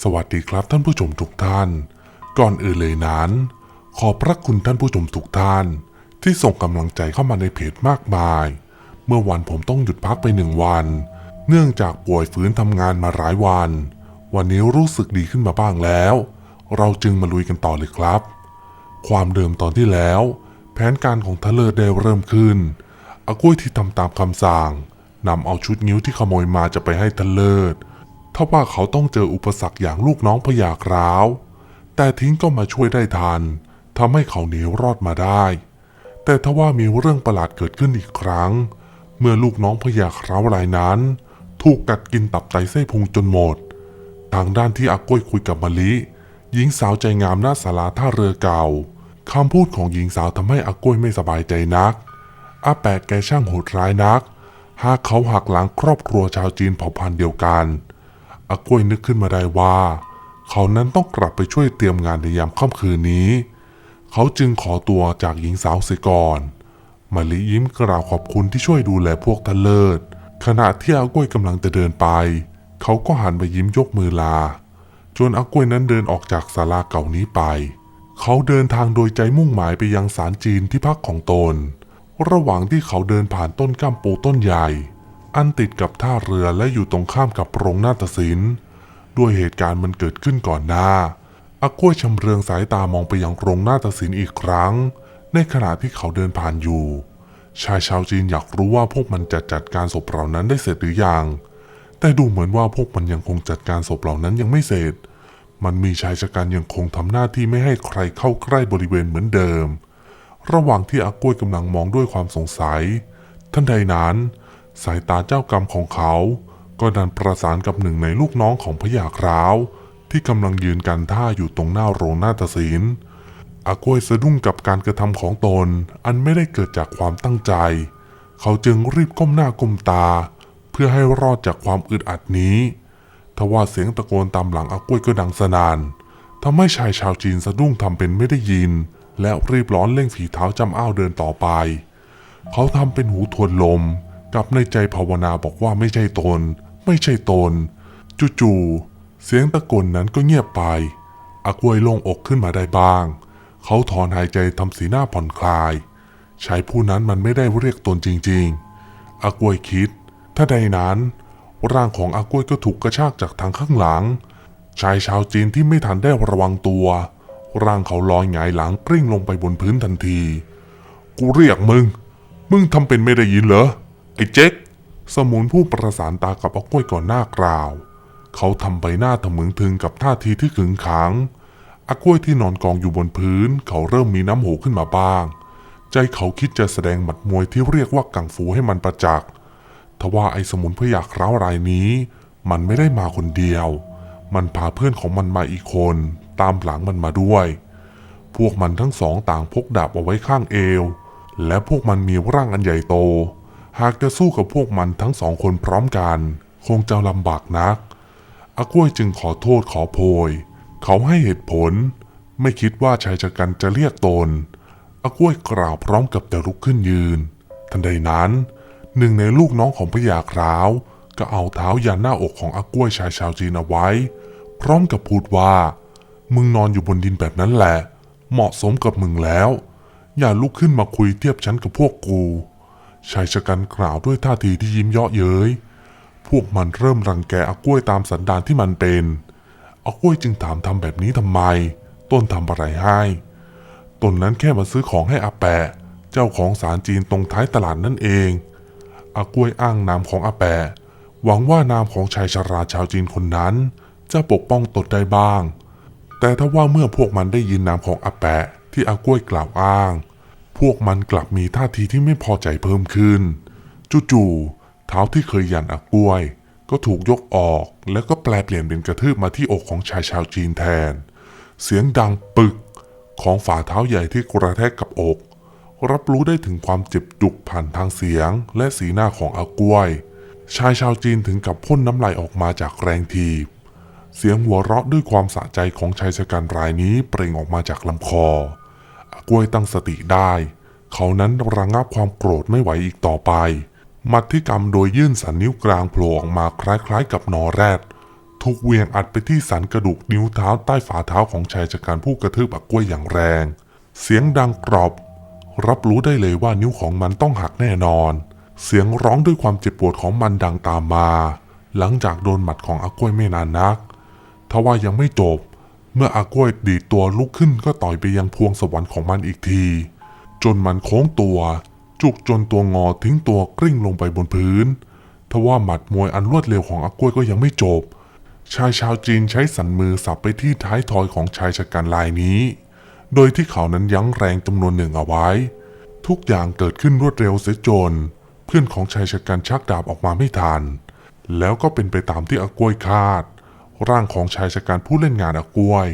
สวัสดีครับท่านผู้ชมทุกท่าน ก่อนอื่นเลยนั้น ขอพระคุณท่านผู้ชมทุกท่าน ที่ส่งกำลังใจเข้ามาในเพจมากมาย เมื่อวันผมต้องหยุดพักไปหนึ่งวัน เนื่องจากป่วยฟื้นทำงานมาหลายวัน วันนี้รู้สึกดีขึ้นมาบ้างแล้ว เราจึงมาลุยกันต่อเลยครับ ความเดิมตอนที่แล้ว แผนการของทะเลได้เริ่มขึ้นอากุ้ยที่ทำตามคำสั่งนำเอาชุดนิ้วที่ขโมยมาจะไปให้ทะเล ถ้าว่าเขาต้องเจออุปสรรคอย่างลูกน้องพยากร้าว แต่ทิ้งก็มาช่วยได้ทันทำให้เขาหนีรอดมาได้ แต่ทว่ามีเรื่องประหลาดเกิดขึ้นอีกครั้ง เมื่อลูกน้องพยาคร้าวรายนั้น ถูกกัดกินตับไตไส้พุงจนหมด ทางด้านที่อาก้อยคุยกับมะลิ หญิงสาวใจงามหน้าศาลาท่าเรือเก่าคำพูดของหญิงสาวทำให้อาก้อยไม่สบายใจนักอาแปะแกช่างโหดร้ายนัก หากเขาหักหลังครอบครัวชาวจีนเผ่าพันธุ์เดียวกัน อาก้วยนึกขึ้นมาได้ว่า เขานั้นต้องกลับไปช่วยเตรียมงานในยามค่ำคืนนี้ เขาจึงขอตัวจากหญิงสาวเสียก่อนมะลิยิ้มกล่าวขอบคุณที่ช่วยดูแลพวกทะเลิศ ขณะที่อาก้วยกำลังจะเดินไป เขาก็หันไปยิ้มยกมือลา จนอาก้วยนั้นเดินออกจากศาลาเก่านี้ไป เขาเดินทางโดยใจมุ่งหมายไปยังศาลจีนที่พักของตน ระหว่างที่เขาเดินผ่านต้นก้ามปูต้นใหญ่ อันติดกับท่าเรือและอยู่ตรงข้ามกับโรงนาฏศิลป์ด้วยเหตุการณ์มันเกิดขึ้นก่อนหน้าอาก้วยชำเรืองสายตามองไปยังโรงนาฏศิลป์อีกครั้ง ในขณะที่เขาเดินผ่านอยู่ ชายชาวจีนอยากรู้ว่าพวกมันจะจัดการศพเหล่านั้นได้เสร็จหรือยัง แต่ดูเหมือนว่าพวกมันยังคงจัดการศพเหล่านั้นยังไม่เสร็จ มันมีชายชะกันยังคงทำหน้าที่ไม่ให้ใครเข้าใกล้บริเวณเหมือนเดิม ระหว่างที่อากล้วยกำลังมองด้วยความสงสัยท่านใดนั้น สายตาเจ้ากรรมของเขา ก็ดันประสานกับหนึ่งในลูกน้องของพญาคราว ที่กำลังยืนกันท่าอยู่ตรงหน้าโรงนาฏศิลป์อากวยสะดุ้งกับการกระทำของตน อันไม่ได้เกิดจากความตั้งใจ เขาจึงรีบก้มหน้าก้มตา เพื่อให้รอดจากความอึดอัดนี้ทว่าเสียงตะโกนตามหลังอากวยก็ดังสนานทำให้ชายชาวจีนสะดุ้งทำเป็นไม่ได้ยิน และรีบร้อนเร่งฝีเท้าจำอ้าวเดินต่อไป เขาทำเป็นหูทวนลม กับในใจภาวนาบอกว่าไม่ใช่ตน ไม่ใช่ตน จู่ๆเสียงตะโกนนั้นก็เงียบไปอากวยโล่งอกขึ้นมาได้บ้าง เขาถอนหายใจทำสีหน้าผ่อนคลายชายผู้นั้นมันไม่ได้เรียกตนจริง ๆอากวยคิด ถ้าใดนั้น ร่างของอากวยก็ถูกกระชากจากทางข้างหลัง ชายชาวจีนที่ไม่ทันได้ระวังตัว ร่างเขาลอยหงายหลังกลิ้งลงไปบนพื้นทันที กูเรียกมึง มึงทำเป็นไม่ได้ยินเหรอ เจ๊กสมุนผู้ประสานตากับอากล้วยก่อนหน้ากล่าว เขาทำใบหน้าทะมึงถึงกับท่าทีที่ขึงขังอากล้วยที่นอนกองอยู่บนพื้น เขาเริ่มมีน้ำหูขึ้นมาบ้าง ใจเขาคิดจะแสดงหมัดมวยที่เรียกว่ากังฟูให้มันประจักษ์ทว่าไอ้สมุนพยากร้าวรายนี้ มันไม่ได้มาคนเดียว มันพาเพื่อนของมันมาอีกคน ตามหลังมันมาด้วย พวกมันทั้งสองต่างพกดาบเอาไว้ข้างเอว และพวกมันมีร่างอันใหญ่โต หากจะสู้กับพวกมันทั้งสองคนพร้อมกัน คงจะลำบากนัก อากล้วยจึงขอโทษขอโพย เขาให้เหตุผล ไม่คิดว่าชายชะกันจะเรียกตน อากล้วยกล่าวพร้อมกับจะลุกขึ้นยืน ทันใดนั้น หนึ่งในลูกน้องของพญาคราว ก็เอาเท้ายันหน้าอกของอากล้วยชายชาวจีนเอาไว้ พร้อมกับพูดว่า มึงนอนอยู่บนดินแบบนั้นแหละ เหมาะสมกับมึงแล้ว อย่าลุกขึ้นมาคุยเทียบชั้นกับพวกกู ชายชะกันกล่าวด้วยท่าทีที่ยิ้มเยาะเย้ย พวกมันเริ่มรังแกอากล้วยตามสันดานที่มันเป็นอากล้วยจึงถามทำแบบนี้ทำไม ต้นทำอะไรให้ตนนั้นแค่มาซื้อของให้อาแปะ เจ้าของสารจีนตรงท้ายตลาดนั่นเองอากล้วยอ้างนามของอาแปะ หวังว่านามของชายชราชาวจีนคนนั้น จะปกป้องตนได้บ้าง แต่ถ้าว่าเมื่อพวกมันได้ยินนามของอาแปะที่อากล้วยกล่าวอ้าง วกมันกลับมีท่าทีที่ไม่พอใจเพิ่มขึ้น จู่ๆเท้าที่เคยยันอากล้วย ก็ถูกยกออกแล้วก็แปลเปลี่ยนเป็นกระทืบมาที่อกของชายชาวจีนแทน เสียงดังปึกของฝ่าเท้าใหญ่ที่กระแทกกับอก รับรู้ได้ถึงความเจ็บจุกผ่านทางเสียง และสีหน้าของอากล้วย ชายชาวจีนถึงกับพ่นน้ำลายออกมาจากแรงทีบ เสียงหัวเราะด้วยความสะใจของชายชะกันรายนี้เปล่งออกมาจากลำคอ กล้วยตั้งสติได้ เขานั้นระงับความโกรธไม่ไหวอีกต่อไป มัดที่กำโดยยื่นสันนิ้วกลางโผล่ออกมาคล้ายๆ กับนอแรดถูกเวียงอัดไปที่สันกระดูกนิ้วเท้าใต้ฝ่าเท้าของชายชะกันผู้กระทืบอักกล้วยอย่างแรง เสียงดังกรอบ รับรู้ได้เลยว่านิ้วของมันต้องหักแน่นอน เสียงร้องด้วยความเจ็บปวดของมันดังตามมา หลังจากโดนหมัดของอักกล้วยไม่นานนัก ทว่ายังไม่จบ เมื่ออากล้วยดีดตัวลุกขึ้นก็ต่อยไปยังพวงสวรรค์ของมันอีกที จนมันโค้งตัว จุกจนตัวงอทิ้งตัวกลิ้งลงไปบนพื้นทว่าหมัดมวยอันรวดเร็วของอากล้วยก็ยังไม่จบ ชายชาวจีนใช้สันมือสับไปที่ท้ายทอยของชายชะกันรายนี้ โดยที่เขานั้นยั้งแรงจำนวนหนึ่งเอาไว้ ทุกอย่างเกิดขึ้นรวดเร็วเสียจน เพื่อนของชายชะกันชักดาบออกมาไม่ทัน แล้วก็เป็นไปตามที่อากล้วยคาด ร่างของชายชะกันผู้เล่นงานอากล้วย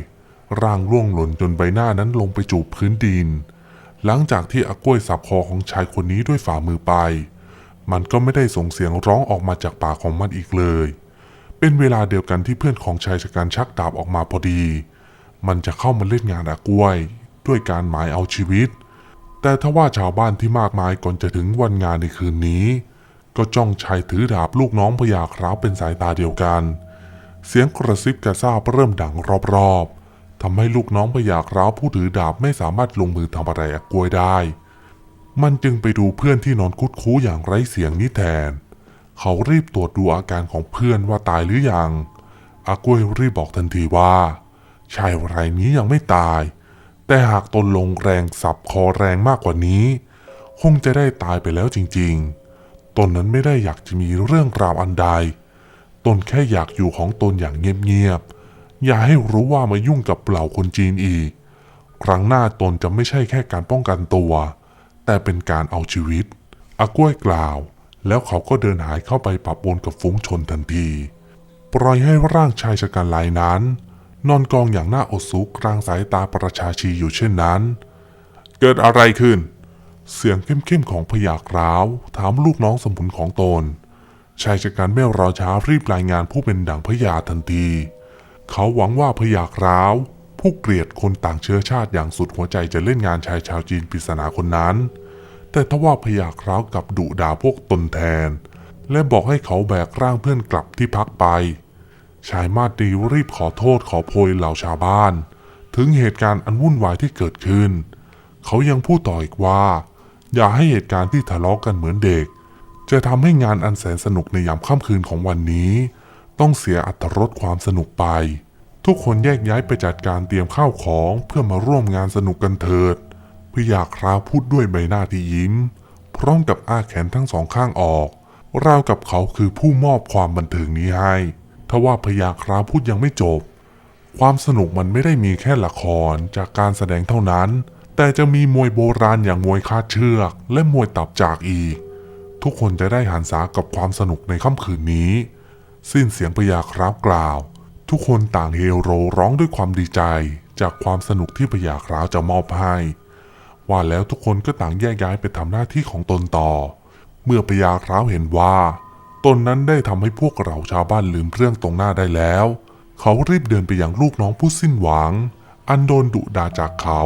ร่างร่วงหล่นจนใบหน้านั้นลงไปจูบพื้นดิน หลังจากที่อากล้วยสับคอของชายคนนี้ด้วยฝ่ามือไป มันก็ไม่ได้ส่งเสียงร้องออกมาจากปากของมันอีกเลย เป็นเวลาเดียวกันที่เพื่อนของชายชะกันชักดาบออกมาพอดี มันจะเข้ามาเล่นงานอากล้วย ด้วยการหมายเอาชีวิต แต่ทว่าชาวบ้านที่มากมายก่อนจะถึงวันงานในคืนนี้ ก็จ้องชายถือดาบลูกน้องพญาคราวเป็นสายตาเดียวกันเเสียงกระซิบกระซาบเริ่มดังรอบๆทำให้ลูกน้องพญาคราวผู้ถือดาบไม่สามารถลงมือทำอะไรอกวยได้ มันจึงไปดูเพื่อนที่นอนคุดคู้อย่างไร้เสียงนี้แทน เขารีบตรวจดูอาการของเพื่อนว่าตายหรือยัง อากวยรีบบอกทันทีว่าชายรายนี้ยังไม่ตาย แต่หากตนลงแรงสับคอแรงมากกว่านี้ คงจะได้ตายไปแล้วจริงๆ ตนนั้นไม่ได้อยากจะมีเรื่องราวอันใด นแค่อยากอยู่ของตนอย่างเงียบๆ อย่าให้รู้ว่ามายุ่งกับเหล่าคนจีนอีก ครั้งหน้าตนจะไม่ใช่แค่การป้องกันตัว แต่เป็นการเอาชีวิตอากล้วยกล่าว แล้วเขาก็เดินหายเข้าไปปะปนกับฝูงชนทันที ปล่อยให้ร่างชายชะกันลายนั้น นอนกองอย่างหน่าอดสูกลางสายตาประชาชีอยู่เช่นนั้น เกิดอะไรขึ้น เสียงเข้มๆของพยากร้าว ถามลูกน้องสมุนของตน ชายชะกันไม่รอช้ารีบรายงานผู้เป็นดั่งพยาทันที เขาหวังว่าพยากร้าว ผู้เกลียดคนต่างเชื้อชาติอย่างสุดหัวใจจะเล่นงานชายชาวจีนปริศนาคนนั้น แต่ทว่าพยากร้าวกลับดุด่าพวกตนแทน และบอกให้เขาแบกร่างเพื่อนกลับที่พักไป ชายมาตรีรีบขอโทษขอโพยเหล่าชาวบ้าน ถึงเหตุการณ์อันวุ่นวายที่เกิดขึ้น เขายังพูดต่ออีกว่า อย่าให้เหตุการณ์ที่ทะเลาะกันเหมือนเด็ก จะทำให้งานอันแสนสนุกในยามค่ำคืนของวันนี้ ต้องเสียอัตรสความสนุกไป ทุกคนแยกย้ายไปจัดการเตรียมข้าวของเพื่อมาร่วมงานสนุกกันเถิดพยาคราพูดด้วยใบหน้าที่ยิ้ม พร้อมกับอ้าแขนทั้งสองข้างออกราวกับเขาคือผู้มอบความบันเทิงนี้ให้ทว่าพยาคราพูดยังไม่จบ ความสนุกมันไม่ได้มีแค่ละครจากการแสดงเท่านั้น แต่จะมีมวยโบราณอย่างมวยคาดเชือก และมวยตับจากอีก ทุกคนจะได้หันษากับความสนุกในค่ำคืนนี้ สิ้นเสียงพยาคราวกล่าว ทุกคนต่างเฮโรร้องด้วยความดีใจ จากความสนุกที่พยาคราวจะมอบให้ว่าแล้วทุกคนก็ต่างแยกย้ายไปทำหน้าที่ของตนต่อ เมื่อพยาคราวเห็นว่า ตนนั้นได้ทำให้พวกเราชาวบ้านลืมเรื่องตรงหน้าได้แล้ว เขารีบเดินไปยังลูกน้องผู้สิ้นหวัง อันโดนดุด่าจากเขา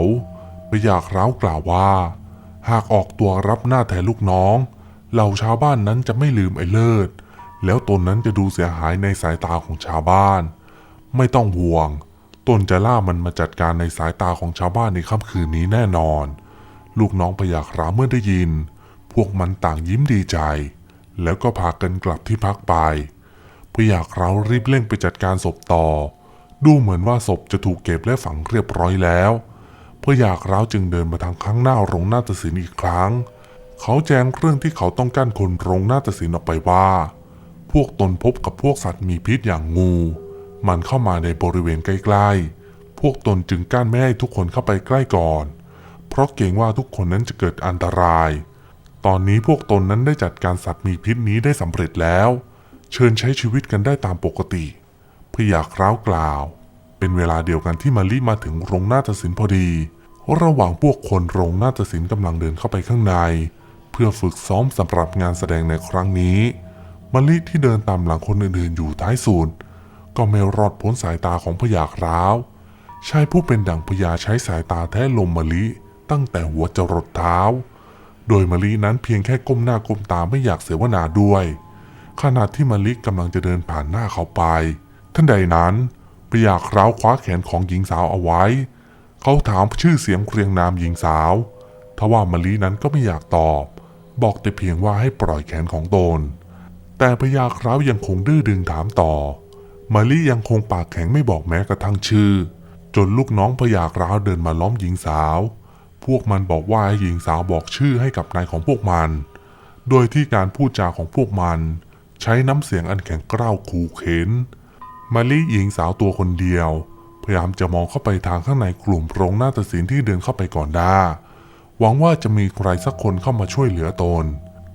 พยาคราวกล่าวว่า หากออกตัวรับหน้าแทนลูกน้อง เหล่าชาวบ้านนั้นจะไม่ลืมไอ้เลิศ แล้วตนนั้นจะดูเสียหายในสายตาของชาวบ้าน ไม่ต้องห่วง ตนจะล่ามันมาจัดการในสายตาของชาวบ้านในค่ำคืนนี้แน่นอน ลูกน้องพยาคราเมื่อได้ยิน พวกมันต่างยิ้มดีใจ แล้วก็พากันกลับที่พักไปพยาครารีบเร่งไปจัดการศพต่อ ดูเหมือนว่าศพจะถูกเก็บและฝังเรียบร้อยแล้วพยาคราจึงเดินมาทางข้างหน้าโรงนาฏศิลป์อีกครั้ง เขาแจ้งเรื่องที่เขาต้องกั้นคนโรงนาฏศิลป์ออกไปว่า พวกตนพบกับพวกสัตว์มีพิษอย่างงู มันเข้ามาในบริเวณใกล้ๆ พวกตนจึงกั้นไม่ให้ทุกคนเข้าไปใกล้ก่อน เพราะเกรงว่าทุกคนนั้นจะเกิดอันตราย ตอนนี้พวกตนนั้นได้จัดการสัตว์มีพิษนี้ได้สำเร็จแล้ว เชิญใช้ชีวิตกันได้ตามปกติพยาคร้าวกล่าว เป็นเวลาเดียวกันที่มารีมาถึงโรงนาฏศิลป์พอดี ระหว่างพวกคนโรงนาฏศิลป์กำลังเดินเข้าไปข้างใน เพื่อฝึกซ้อมสำหรับงานแสดงในครั้งนี้มะลิที่เดินตามหลังคนอื่นๆอยู่ท้ายสุดก็ไม่รอดพ้นสายตาของพยาคร้าวชายผู้เป็นดั่งพญาใช้สายตาแท้ลมมะลิตั้งแต่หัวจรดเท้า โดยมะลินั้นเพียงแค่ก้มหน้าก้มตาไม่อยากเสวนาด้วย ขณะที่มะลิกำลังจะเดินผ่านหน้าเขาไป ท่านใดนั้นพยาคราวคว้าแขนของหญิงสาวเอาไว้ เขาถามชื่อเสียงเรียงนามหญิงสาวทว่ามะลินั้นก็ไม่อยากตอบ บอกแต่เพียงว่าให้ปล่อยแขนของตน แต่พญาคราวยังคงดื้อดึงถามต่อมะลิยังคงปากแข็งไม่บอกแม้กระทั่งชื่อ จนลูกน้องพญาคราวเดินมาล้อมหญิงสาว พวกมันบอกว่าให้หญิงสาวบอกชื่อให้กับนายของพวกมัน โดยที่การพูดจาของพวกมัน ใช้น้ำเสียงอันแข็งกร้าวขู่เข็นมะลิหญิงสาวตัวคนเดียว พยายามจะมองเข้าไปทางข้างในกลุ่มโรงหน้าตัดสินที่เดินเข้าไปก่อนหน้า หวังว่าจะมีใครสักคนเข้ามาช่วยเหลือตน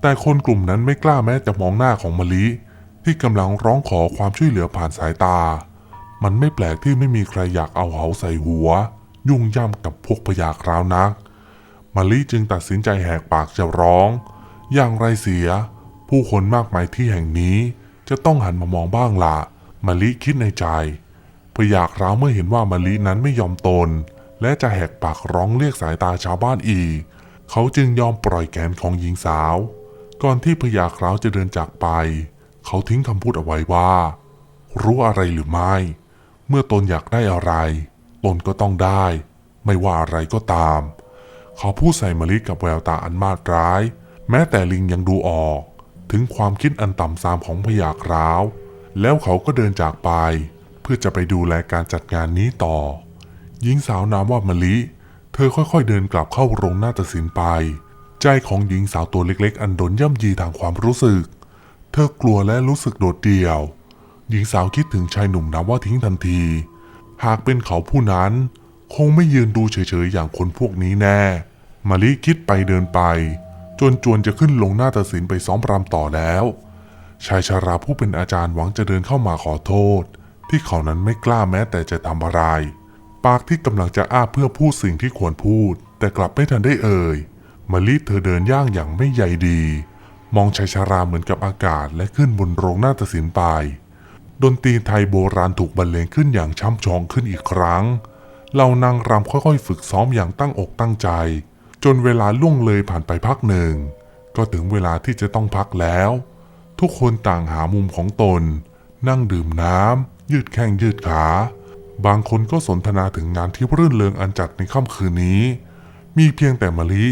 แต่คนกลุ่มนั้นไม่กล้าแม้จะมองหน้าของมะลิ ที่กำลังร้องขอความช่วยเหลือผ่านสายตา มันไม่แปลกที่ไม่มีใครอยากเอาเหาใส่หัว ยุ่งย่ำกับพวกพยาคราวนักมะลิจึงตัดสินใจแหกปากจะร้อง อย่างไรเสีย ผู้คนมากมายที่แห่งนี้ จะต้องหันมามองบ้างละมะลิคิดในใจพยากราวเมื่อเห็นว่ามะลินั้นไม่ยอมตน และจะแหกปากร้องเรียกสายตาชาวบ้านอีก เขาจึงยอมปล่อยแขนของหญิงสาว ก่อนที่พยากราวจะเดินจากไป เขาทิ้งคำพูดเอาไว้ว่า รู้อะไรหรือไม่ เมื่อตนอยากได้อะไร ตนก็ต้องได้ ไม่ว่าอะไรก็ตาม เขาพูดใส่มลิกับแววตาอันมาดร้าย แม้แต่ลิงยังดูออก ถึงความคิดอันต่ำทรามของพยาคราว แล้วเขาก็เดินจากไป เพื่อจะไปดูแลการจัดงานนี้ต่อ หญิงสาวนามว่ามะลิ เธอค่อยๆเดินกลับเข้าโรงหน้าตัดสินไป ใจของหญิงสาวตัวเล็กๆ อันโดนย่ำยีทางความรู้สึก เธอกลัวและรู้สึกโดดเดี่ยว หญิงสาวคิดถึงชายหนุ่มนับว่าทิ้งทันที หากเป็นเขาผู้นั้น คงไม่ยืนดูเฉยๆอย่างคนพวกนี้แน่มาลิคิดไปเดินไป จนจวนจะขึ้นลงหน้าตัดสินไปซ้อมรำต่อแล้ว ชายชาราผู้เป็นอาจารย์หวังจะเดินเข้ามาขอโทษ ที่เขานั้นไม่กล้าแม้แต่จะทำอะไร ปากที่กำลังจะอ้าเพื่อพูดสิ่งที่ควรพูด แต่กลับไม่ทันได้เอ่ยมาลิเธอเดินย่างอย่างไม่ใยดี มองชายชาราเหมือนกับอากาศและขึ้นบนโรงหน้าตัดสินไป ดนตรีไทยโบราณถูกบรรเลงขึ้นอย่างช่ำชองขึ้นอีกครั้งเหล่านางรำค่อยๆ ฝึกซ้อมอย่างตั้งอกตั้งใจ จนเวลาล่วงเลยผ่านไปพักหนึ่ง ก็ถึงเวลาที่จะต้องพักแล้ว ทุกคนต่างหามุมของตน นั่งดื่มน้ำยืดแข้งยืดขา บางคนก็สนทนาถึงงานที่รื่นเริงอันจัดในค่ำคืนนี้ มีเพียงแต่มะลิ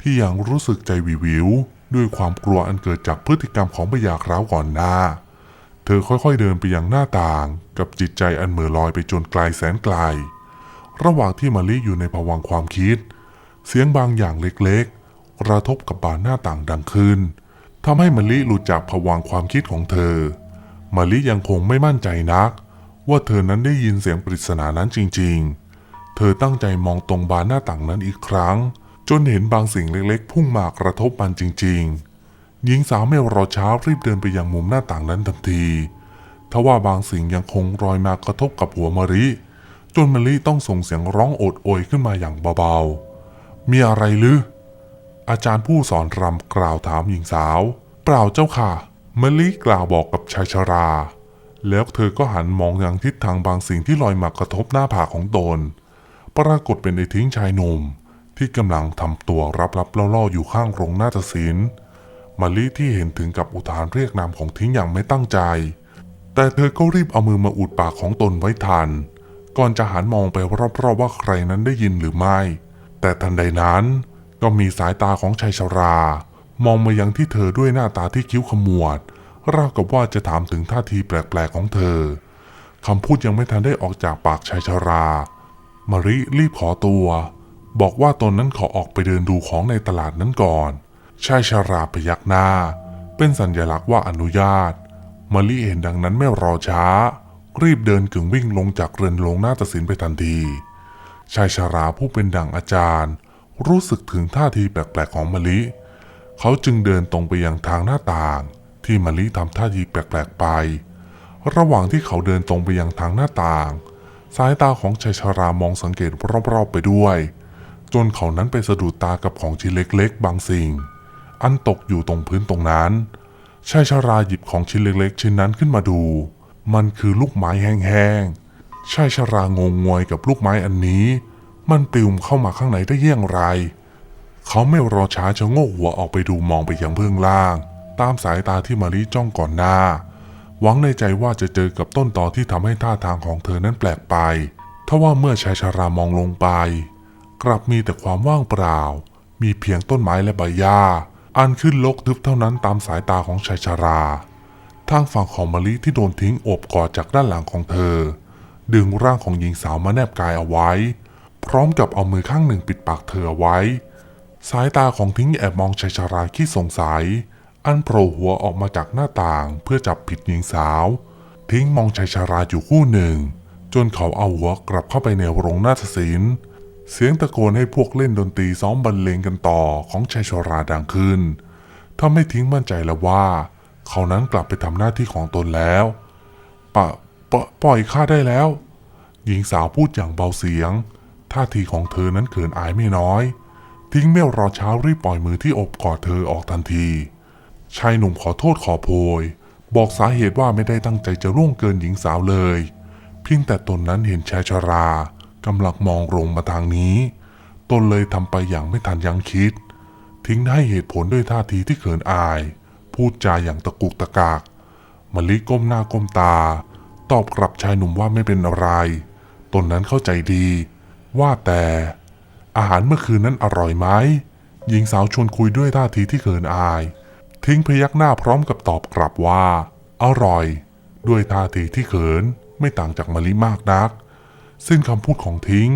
ที่ยังรู้สึกใจวิวิวด้วยความกลัวอันเกิดจากพฤติกรรมของพยาคร้าวก่อนหน้า เธอค่อยๆเดินไปยังหน้าต่าง กับจิตใจอันเหม่อลอยไปจนไกลแสนไกล ระหว่างที่มะลิอยู่ในภวังความคิด เสียงบางอย่างเล็กๆ กระทบกับบานหน้าต่างดังขึ้นทำให้มะลิหลุดจากภวังค์ความคิดของเธอมะลิยังคงไม่มั่นใจนัก ว่าเธอนั้นได้ยินเสียงปริศนานั้นจริงๆ เธอตั้งใจมองตรงบานหน้าต่างนั้นอีกครั้ง จนเห็นบางสิ่งเล็กๆ พุ่งมากระทบมันจริงๆ หญิงสาวไม่รอช้ารีบเดินไปยังมุมหน้าต่างนั้นทันทีทว่าบางสิ่งยังคงรอยมากระทบกับหัวมะลิจนมะลิต้องส่งเสียงร้องโอดโอยขึ้นมาอย่างเบาๆ มีอะไรหรืออาจารย์ผู้สอนรำกล่าวถามหญิงสาว เปล่าเจ้าค่ะมะลิกล่าวบอกกับชายชรา แล้วเธอก็หันมองยังทิศทางบางสิ่งที่ลอยมากระทบหน้าผากของตน ปรากฏเป็นไอ้ทิ้งชายหนุ่มที่กำลังทำตัวรับๆล่อๆอยู่ข้างโรงหน้าตัดสินมะลิที่เห็นถึงกับอุทานเรียกนามของทิ้งอย่างไม่ตั้งใจ แต่เธอก็รีบเอามือมาอุดปากของตนไว้ทัน ก่อนจะหันมองไปรอบๆว่าใครนั้นได้ยินหรือไม่ แต่ทันใดนั้นก็มีสายตาของชายชรา มองมายังที่เธอด้วยหน้าตาที่คิ้วขมวด ราวกับว่าจะถามถึงท่าทีแปลกๆของเธอคำพูดยังไม่ทันได้ออกจากปากชายชรา มาริรีบขอตัว บอกว่าตนนั้นขอออกไปเดินดูของในตลาดนั้นก่อน ชายชราพยักหน้า เป็นสัญลักษณ์ว่าอนุญาต มาริเห็นดังนั้นไม่รอช้า รีบเดินกึ่งวิ่งลงจากเรือนโรงหน้าตัดสินไปทันที ชายชาราผู้เป็นดั่งอาจารย์ รู้สึกถึงท่าทีแปลกๆของมะลิเขาจึงเดินตรงไปยังทางหน้าต่าง ที่มะลิทำท่าทีแปลกๆไป ระหว่างที่เขาเดินตรงไปยังทางหน้าต่าง สายตาของชายชารามองสังเกตรอบๆไปด้วย จนเขานั้นไปสะดุดตากับของชิ้นเล็กๆ บางสิ่ง อันตกอยู่ตรงพื้นตรงนั้นชายชาราหยิบของชิ้นเล็กๆ ชิ้นนั้นขึ้นมาดู มันคือลูกไม้แห้งๆชายชารางงงวยกับลูกไม้อันนี้ มันปลิวเข้ามาข้างในได้เยี่ยงไร เขาไม่รอช้าชะโงกหัวออกไปดูมองไปยังเบื้องล่าง ตามสายตาที่มารีจ้องก่อนหน้า หวังในใจว่าจะเจอกับต้นตอที่ทำให้ท่าทางของเธอนั้นแปลกไปทว่าเมื่อชายชารามองลงไป กลับมีแต่ความว่างเปล่า มีเพียงต้นไม้และใบหญ้า อันขึ้นลกทึบเท่านั้นตามสายตาของชายชารา ทางฝั่งของมะลิที่โดนทิ้งโอบกอดจากด้านหลังของเธอ ดึงร่างของหญิงสาวมาแนบกายเอาไว้ พร้อมกับเอามือข้างหนึ่งปิดปากเธอไว้ สายตาของทิ้งแอบมองชายชาราขี้สงสัย อันโผล่หัวออกมาจากหน้าต่างเพื่อจับผิดหญิงสาว ทิ้งมองชายชาราอยู่คู่หนึ่ง จนเขาเอาหัวกลับเข้าไปในโรงนาฏศิลป์เสียงตะโกนให้พวกเล่นดนตรีซ้อมบรรเลงกันต่อของชายชาราดังขึ้นทำให้ทิ้งมั่นใจแล้วว่า เขานั้นกลับไปทำหน้าที่ของตนแล้วปะปะปล่อยข้าได้แล้ว หญิงสาวพูดอย่างเบาเสียง ท่าทีของเธอนั้นเขินอายไม่น้อย ทิ้งไม่รอเช้ารีบปล่อยมือที่อบกอดเธอออกทันที ชายหนุ่มขอโทษขอโพย บอกสาเหตุว่าไม่ได้ตั้งใจจะล่วงเกินหญิงสาวเลย เพียงแต่ตนนั้นเห็นชายชรากำลังมองลงมาทางนี้ ตนเลยทำไปอย่างไม่ทันยังคิด ทิ้งให้เหตุผลด้วยท่าทีที่เขินอาย พูดจาอย่างตะกุกตะกากมะลิก้มหน้าก้มตา ตอบกลับชายหนุ่มว่าไม่เป็นอะไร ตนนั้นเข้าใจดี ว่าแต่ อาหารเมื่อคืนนั้นอร่อยไหมหญิงสาวชวนคุยด้วยท่าทีที่เขินอาย ทิ้งพยักหน้าพร้อมกับตอบกลับว่า อร่อย ด้วยท่าทีที่เขินไม่ต่างจากมะลิมากนัก สิ้นคำพูดของทิ้ง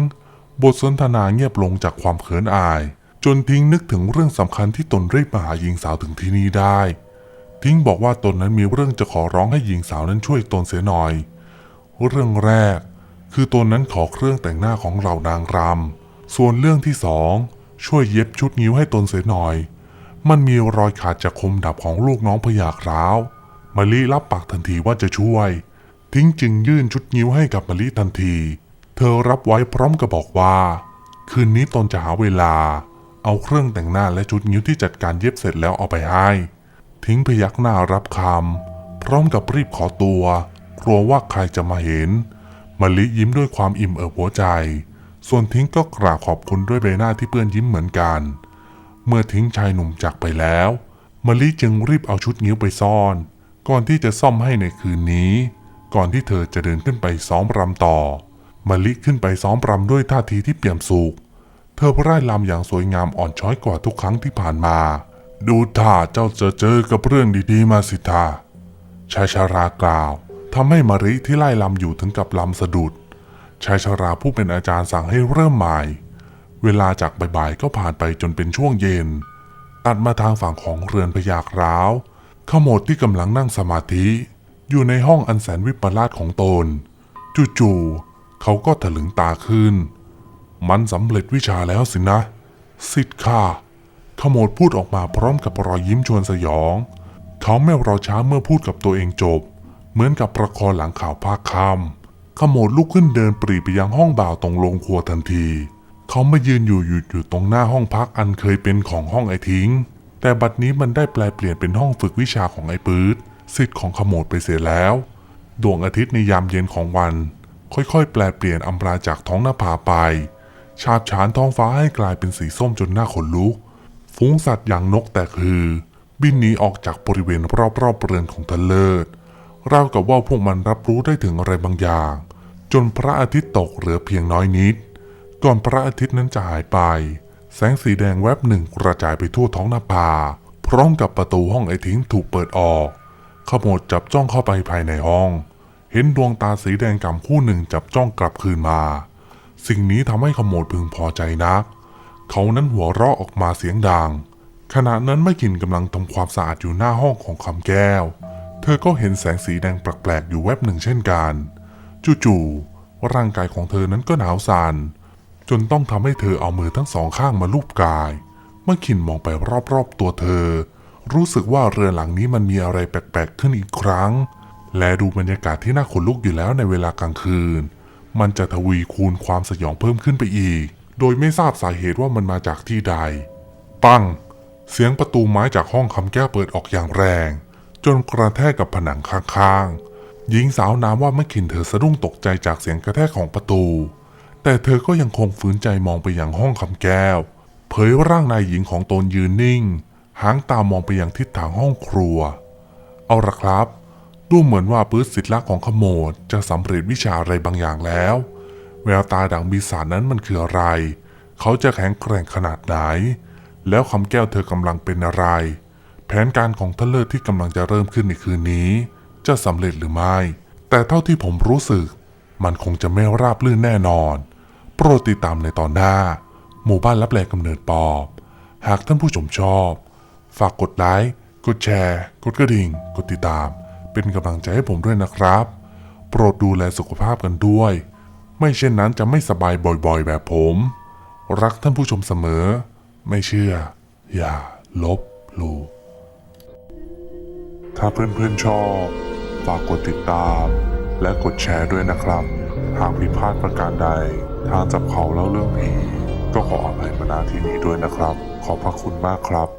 บทสนทนาเงียบลงจากความเขินอาย จนทิ้งนึกถึงเรื่องสำคัญที่ตนรีบมาหาหญิงสาวถึงที่นี่ได้ ทิ้งบอกว่าตนนั้นมีเรื่องจะขอร้องให้หญิงสาวนั้นช่วยตนเสียหน่อย เรื่องแรก คือตนนั้นขอเครื่องแต่งหน้าของเหล่านางรำส่วนเรื่องที่สองช่วยเย็บชุดนิ้วให้ตนเสียหน่อย มันมีรอยขาดจากคมดับของลูกน้องพยาคร้าวมะลิรับปากทันทีว่าจะช่วย ทิ้งจึงยื่นชุดนิ้วให้กับมะลิทันที เธอรับไว้พร้อมกับบอกว่า คืนนี้ตนจะหาเวลา เอาเครื่องแต่งหน้าและชุดนิ้วที่จัดการเย็บเสร็จแล้วเอาไปให้ ทิ้งพยักหน้ารับคำพร้อมกับรีบขอตัว กลัวว่าใครจะมาเห็นมะลิยิ้มด้วยความอิ่มเอิบหัวใจ ส่วนทิ้งก็กราบขอบคุณด้วยใบหน้าที่เปื้อนยิ้มเหมือนกันเเมื่อทิ้งชายหนุ่มจากไปแล้วมะลิจึงรีบเอาชุดนิ้วไปซ่อน ก่อนที่จะซ่อมให้ในคืนนี้ ก่อนที่เธอจะเดินขึ้นไปซ้อมรำต่อมะลิขึ้นไปซ้อมรำด้วยท่าทีที่เปี่ยมสุขเธอร่ายรำอย่างสวยงามอ่อนช้อยกว่าทุกครั้งที่ผ่านมา ดูท่าเจ้าจะเจอกับเรื่องดีๆมาสิท่าชายชารากล่าวทำให้มาริที่ไล่ลำอยู่ถึงกับลำสะดุดชายชาราผู้เป็นอาจารย์สั่งให้เริ่มใหม่ เวลาจากบ่ายๆก็ผ่านไปจนเป็นช่วงเย็น ตัดมาทางฝั่งของเรือนพยากร้าวขโมดที่กำลังนั่งสมาธิ อยู่ในห้องอันแสนวิปลาสของตน จู่ๆเขาก็ถลึงตาขึ้น มันสำเร็จวิชาแล้วสินะ สิทธิ์ข้าขโมดพูดออกมาพร้อมกับรอยยิ้มชวนสยอง เขาไม่รอช้าเมื่อพูดกับตัวเองจบ เหมือนกับประคองหลังข่าวภาคคำขโมดลุกขึ้นเดินปรีไปยังห้องบ่าวตรงโรงครัวทันที เขามายืนอยู่อยู่อยู่ตรงหน้าห้องพักอันเคยเป็นของห้องไอ้ทิ้ง แต่บัดนี้มันได้แปลเปลี่ยนเป็นห้องฝึกวิชาของไอ้ปื๊ดสิทธิ์ของขโมดไปเสียแล้ว ดวงอาทิตย์ในยามเย็นของวัน ค่อยๆ แปลเปลี่ยนอำราจากท้องหน้าผาไปฉาบฉานท้องฟ้าให้กลายเป็นสีส้มจนหน้าขนลุก ฝูงสัตว์อย่างนกแต่คือ บินหนีออกจากบริเวณรอบๆเรือนของทะเลิศราวกับว่าพวกมันรับรู้ได้ถึงอะไรบางอย่าง จนพระอาทิตย์ตกเหลือเพียงน้อยนิด ก่อนพระอาทิตย์นั้นจะหายไป แสงสีแดงแวบหนึ่งกระจายไปทั่วท้องหน้าผาพร้อมกับประตูห้องไอทิ้งถูกเปิดออกขโมดจับจ้องเข้าไปภายในห้อง เห็นดวงตาสีแดงกำคู่หนึ่งจับจ้องกลับคืนมา สิ่งนี้ทำให้ขโมดพึงพอใจนัก เขานั้นหัวเราะออกมาเสียงดัง ขณะนั้นไม่กินกำลังทำความสะอาดอยู่หน้าห้องของคำแก้ว เธอก็เห็นแสงสีแดงแปลกๆอยู่แวบหนึ่งเช่นกัน จู่ๆร่างกายของเธอนั้นก็หนาวสัน่น จนต้องทำให้เธอเอามือทั้งสองข้างมาลูบกายเมื่อขินมองไปรอบๆตัวเธอ รู้สึกว่าเรือนหลังนี้มันมีอะไรแปลกๆขึ้นอีกครั้ง และดูบรรยากาศที่น่าขนลุกอยู่แล้วในเวลากลางคืน มันจะทวีคูณความสยองเพิ่มขึ้นไปอีก โดยไม่ทราบสาเหตุว่ามันมาจากที่ใด ปัง เสียงประตูไม้จากห้องคำแก้วเปิดออกอย่างแรง จนกระแทกกับผนังข้างๆหญิงสาวน้ำว่าเมื่อขินเธอสะดุ้งตกใจจากเสียงกระแทกของประตู แต่เธอก็ยังคงฝืนใจมองไปยังห้องคำแก้ว เผยร่างนายหญิงของตนยืนนิ่ง หางตามองไปยังทิศทางห้องครัว เอาละครับ ดูเหมือนว่าปื้ดสิทธิ์ลักของขโมดจะสำเร็จวิชาอะไรบางอย่างแล้ว แววตาดังปีศาจนั้นมันคืออะไร เขาจะแข็งแกร่งขนาดไหน แล้วคำแก้วเธอกำลังเป็นอะไร แผนการของท่านเลิศที่กำลังจะเริ่มขึ้นในคืนนี้ จะสำเร็จหรือไม่ แต่เท่าที่ผมรู้สึก มันคงจะไม่ราบรื่นแน่นอน โปรดติดตามในตอนหน้า หมู่บ้านรับแลกำเนิดปอบ หากท่านผู้ชมชอบ ฝากกดไลค์กดแชร์ กดกระดิ่ง กดติดตาม เป็นกำลังใจให้ผมด้วยนะครับ โปรดดูแลสุขภาพกันด้วย ไม่เช่นนั้นจะไม่สบายบ่อยๆ แบบผม รักท่านผู้ชมเสมอ ไม่เชื่อ อย่า ลบหลู่ถ้าเพื่อนๆชอบ ฝากกดติดตาม และกดแชร์ด้วยนะครับ หากผิดพลาดประการใด ทางจับเขาเล่าเรื่องผี ก็ขออภัยมาณที่นี้ด้วยนะครับ ขอบพระคุณมากครับ